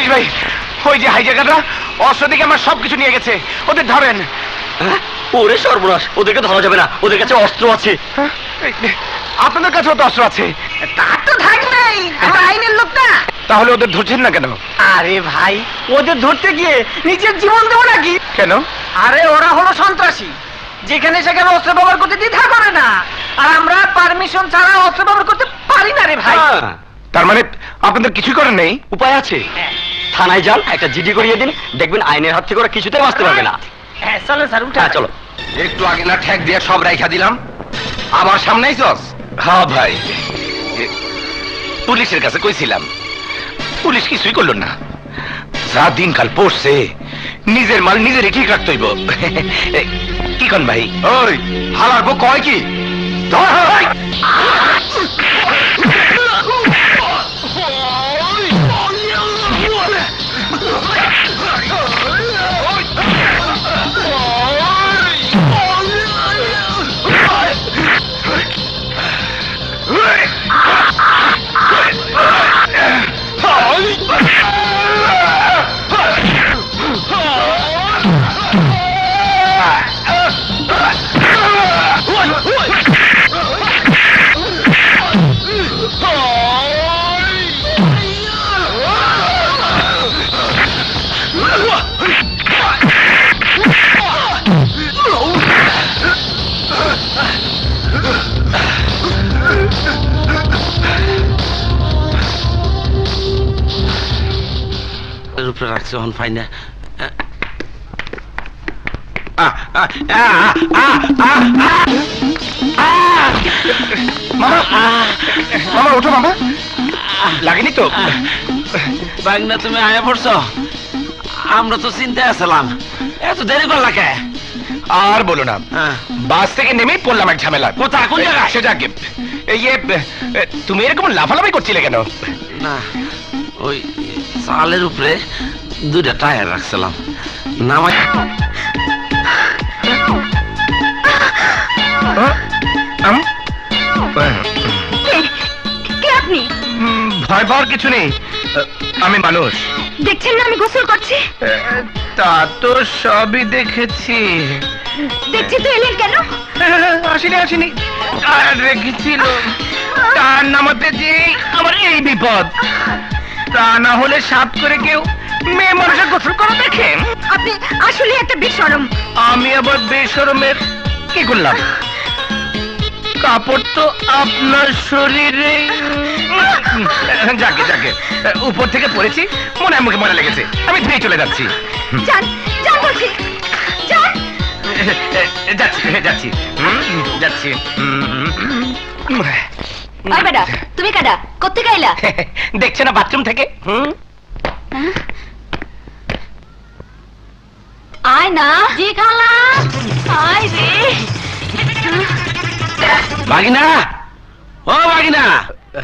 Police ভাই? ওই যে হাইজাকাররা অস্ত্র দিকে আমার সবকিছু নিয়ে গেছে। ওদের ধরেন। হ্যাঁ? ওরে সর্বনাশ ওদেরকে ধরা যাবে না। ওদের কাছে অস্ত্র আছে। হ্যাঁ? আপনাদের কাছেও তো অস্ত্র আছে। তা তো থাকবেই আমার আইনের লোক না তাহলে ওদের ধরছেন না কেন? আরে ভাই ওদের ধরতে গিয়ে নিজের জীবন দেবো নাকি? কেন? আরে ওরা হলো সন্ত্রাসী। যেখানে সেখানে অস্ত্র ব্যবহার করতে দ্বিধা করে না। আর আমরা পারমিশন ছাড়া অস্ত্র ব্যবহার করতে পারি না রে ভাই। হ্যাঁ, তার মানে আপনাদের কিছুই করেন নেই? উপায় আছে। থানায় যান একটা জিডি করিয়ে দিন দেখবেন আইনের হাত থেকে ওরা কিছুতেই বাঁচতে পারবে না। হ্যাঁ চলো স্যার উঠে হ্যাঁ চলো। একটু আগে না ঠেক দিয়ে সব রাইখা দিলাম। আমার সামনেই চস। হ্যাঁ ভাই। পুলিশের কাছে কইছিলাম পুলিশ কিছুই করল না। যা দিনকাল পড়ছে নিজের মাল নিজেরই ঠিক রাখতে হইব। কি কন ভাই? ওই হালার বউ কয় কি? এর উপরে রাখছে হন না। মামা মামা ওঠো মামা। লাগেনি তো? বাগ না তুমি আয়া পড়ছো? আমরা তো চিন্তায় আসলাম এত দেরি করলা কে? আর বলো না হ্যাঁ। বাস থেকে নেমেই পড়লাম এক ঝামেলা। কোথায়? কোন জায়গায়? সে যাকে এ, তুমি এরকম লাফালাফি করছিলে কেন? না ওই চালের উপরে দুইটা টায়ার রাখছিলাম। নামাই কে আপনি? ভয় পাওয়ার কিছু নেই। আমি মানুষ। দেখছেন না আমি গোসল করছি? তা তো সবই দেখেছি। দেখছি তো এলেন কেন? আসেনি আসেনি। আর রেখেছিল। তার নামাতে যে আমার এই বিপদ। তা না হলে সাত করে কেউ মেয়ে মানুষের গোসল করা দেখেন আপনি আসলে একটা বেশরম। আমি আবার বেসরমের কি করলাম? কাপড় তো আপনার শরীরে। যাকে যাকে। উপর থেকে পড়েছি মনে মুখে মনে লেগেছে। আমি ধুয়ে চলে যাচ্ছি। যান যান বলছি। যান। যাচ্ছি যাচ্ছি। যাচ্ছি। বেটা তুমি কাডা কোথেকে আইলা? দেখছ না বাথরুম থেকে? হুম? আয় না। জি খালা। আয় রে। বাগিনা! ও বাগিনা!